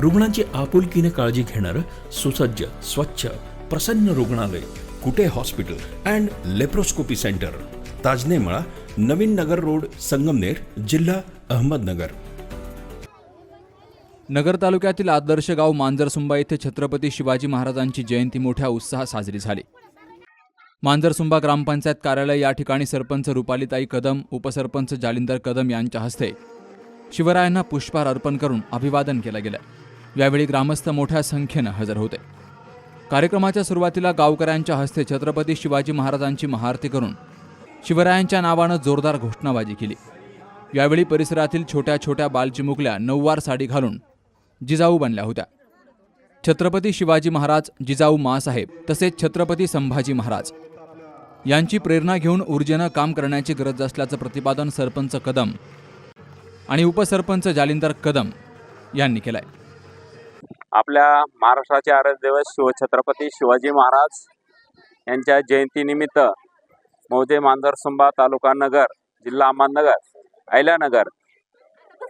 रुग्णांची आपुलकीने काळजी घेणारं सुसज्ज स्वच्छ प्रसन्न रुग्णालय Kute hospital and laparoscopy centre. Tajnemala Navin Nagar road Sangamner जिल्हा अहमदनगर. नगर तालुक्यातील आदर्श गाव मांजरसुंबा येथे छत्रपती शिवाजी महाराजांची जयंती मोठ्या उत्साहात साजरी झाली. मांजरसुंबा ग्रामपंचायत कार्यालय या ठिकाणी सरपंच रुपालीताई कदम उपसरपंच जालिंदर कदम यांच्या हस्ते शिवरायांना पुष्पहार अर्पण करून अभिवादन केलं गेलं. यावेळी ग्रामस्थ मोठ्या संख्येनं हजर होते. कार्यक्रमाच्या सुरुवातीला गावकऱ्यांच्या हस्ते छत्रपती शिवाजी महाराजांची महाआरती करून शिवरायांच्या नावानं जोरदार घोषणाबाजी केली. यावेळी परिसरातील छोट्या छोट्या बालचिमुकल्या नऊवार साडी घालून जिजाऊ बनल्या होत्या. छत्रपती शिवाजी महाराज जिजाऊ मासाहेब तसेच छत्रपती संभाजी महाराज यांची प्रेरणा घेऊन ऊर्जेनं काम करण्याची गरज असल्याचं प्रतिपादन सरपंच कदम आणि उपसरपंच जालिंदर कदम यांनी केलं आहे आपल्या महाराष्ट्राचे आराध्यदैवत शिव शिवछत्रपती शिवाजी महाराज यांच्या जयंतीनिमित्त मौजे मांजरसुंबा तालुका नगर जिल्हा अहमदनगर अहिल्यानगर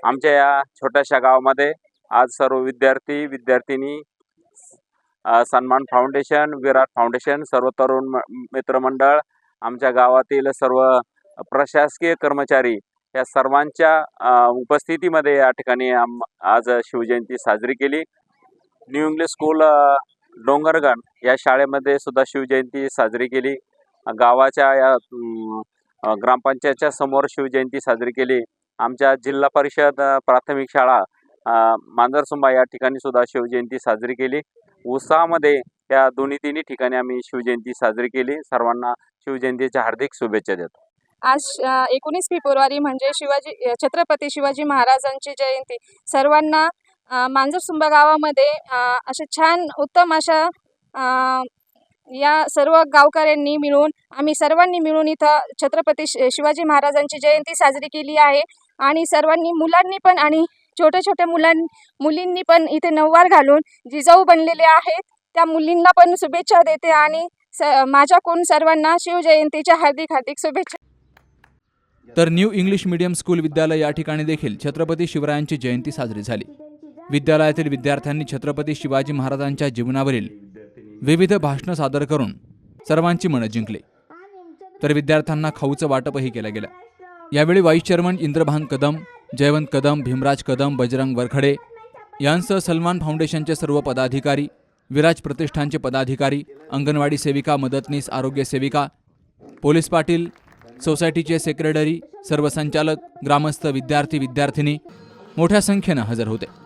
आमच्या या छोट्याशा गावामध्ये आज सर्व विद्यार्थी विद्यार्थिनी सन्मान फाउंडेशन विराट फाउंडेशन सर्व तरुण म- मित्रमंडळ आमच्या गावातील सर्व प्रशासकीय कर्मचारी या सर्वांच्या उपस्थितीमध्ये या ठिकाणी आम आज शिवजयंती साजरी केली. न्यू इंग्लिश स्कूल डोंगरगण या शाळेमध्ये सुद्धा शिवजयंती साजरी केली. गावाच्या या ग्रामपंचायतच्या समोर शिवजयंती साजरी केली. आमच्या जिल्हा परिषद प्राथमिक शाळा मांजरसुंबा या ठिकाणी सुद्धा शिवजयंती साजरी केली. उत्साहामध्ये या दोन्ही तिन्ही ठिकाणी आम्ही शिवजयंती साजरी केली. सर्वांना शिवजयंतीच्या हार्दिक शुभेच्छा देतो. आज एकोणीस फेब्रुवारी म्हणजे शिवाजी छत्रपती शिवाजी महाराजांची जयंती. सर्वांना मांजरसुंबा गावामध्ये असे छान उत्तम अशा या सर्व गावकऱ्यांनी मिळून आम्ही सर्वांनी मिळून इथं छत्रपती शिवाजी महाराजांची जयंती साजरी केली आहे. आणि सर्वांनी मुलांनी पण आणि छोट्या छोट्या मुलां मुलींनी पण इथे नऊवार घालून जिजाऊ बनलेले आहेत. त्या मुलींना पण शुभेच्छा देते आणि स माझ्याकडून सर्वांना शिवजयंतीच्या हार्दिक हार्दिक शुभेच्छा. तर न्यू इंग्लिश मीडियम स्कूल विद्यालय या ठिकाणी देखील छत्रपती शिवरायांची जयंती साजरी झाली. विद्यालयातील विद्यार्थ्यांनी छत्रपती शिवाजी महाराजांच्या जीवनावरील विविध भाषणं सादर करून सर्वांची मनं जिंकली. तर विद्यार्थ्यांना खाऊचं वाटपही केलं गेलं. यावेळी व्हाईस चेअरमन इंद्रभान कदम जयवंत कदम भीमराज कदम बजरंग वरखडे यांसह सलमान फाउंडेशनचे सर्व पदाधिकारी विराज प्रतिष्ठानचे पदाधिकारी अंगणवाडी सेविका मदतनीस आरोग्य सेविका पोलीस पाटील सोसायटीचे सेक्रेटरी सर्व संचालक ग्रामस्थ विद्यार्थी विद्यार्थिनी मोठ्या संख्येनं हजर होते.